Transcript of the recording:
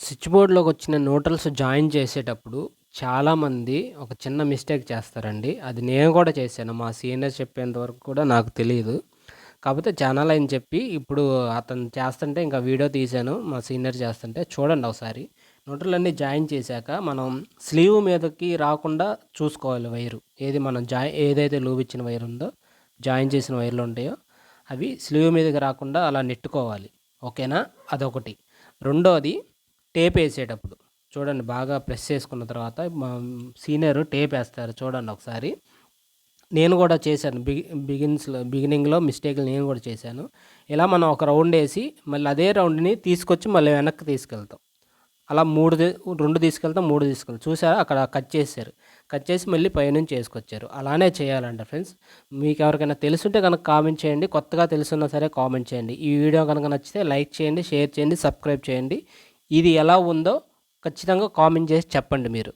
Switch బోర్డ్‌లోకి వచ్చిన నోటల్స్ join చేసేటప్పుడు చాలామంది ఒక చిన్న మిస్టేక్ చేస్తారండి. అది నేను కూడా చేశాను. మా సీనియర్ చెప్పేంత వరకు కూడా నాకు తెలియదు కాకపోతే ఛానల్ అని చెప్పి ఇప్పుడు అతను చేస్తుంటే ఇంకా వీడియో తీశాను. మా సీనియర్ చేస్తుంటే చూడండి ఒకసారి. నోటలన్నీ అన్నీ జాయిన్ చేశాక మనం స్లీవ్ మీదకి రాకుండా చూసుకోవాలి వైరు. ఏది మనం జాయి ఏదైతే లూబ్ ఇచ్చిన వైర్ ఉందో జాయిన్ చేసిన వైర్లు ఉంటాయో అవి స్లీవ్ మీదకి రాకుండా అలా నెట్టుకోవాలి. ఓకేనా? అదొకటి. రెండోది టేప్ వేసేటప్పుడు చూడండి బాగా ప్రెస్ చేసుకున్న తర్వాత మా సీనియర్ టేప్ వేస్తారు చూడండి ఒకసారి. నేను కూడా చేశాను. బిగి బిగిన్స్‌లో బిగినింగ్‌లో మిస్టేక్‌లు నేను కూడా చేశాను. ఇలా మనం ఒక రౌండ్ వేసి మళ్ళీ అదే రౌండ్‌ని తీసుకొచ్చి మళ్ళీ వెనక్కి తీసుకెళ్తాం. అలా మూడు రెండు తీసుకెళ్తాం, మూడు తీసుకెళ్తాం. చూసారా అక్కడ కట్ చేశారు. కట్ చేసి మళ్ళీ పైనుంచి వేసుకొచ్చారు అలానే చేయాలంట ఫ్రెండ్స్. మీకు ఎవరికైనా తెలుసుంటే కనుక కామెంట్ చేయండి. కొత్తగా తెలుసున్నా సరే కామెంట్ చేయండి. ఈ వీడియో కనుక నచ్చితే లైక్ చేయండి, షేర్ చేయండి, సబ్స్క్రైబ్ చేయండి. ఇది ఎలా ఉందో ఖచ్చితంగా కామెంట్ చేసి చెప్పండి మీరు.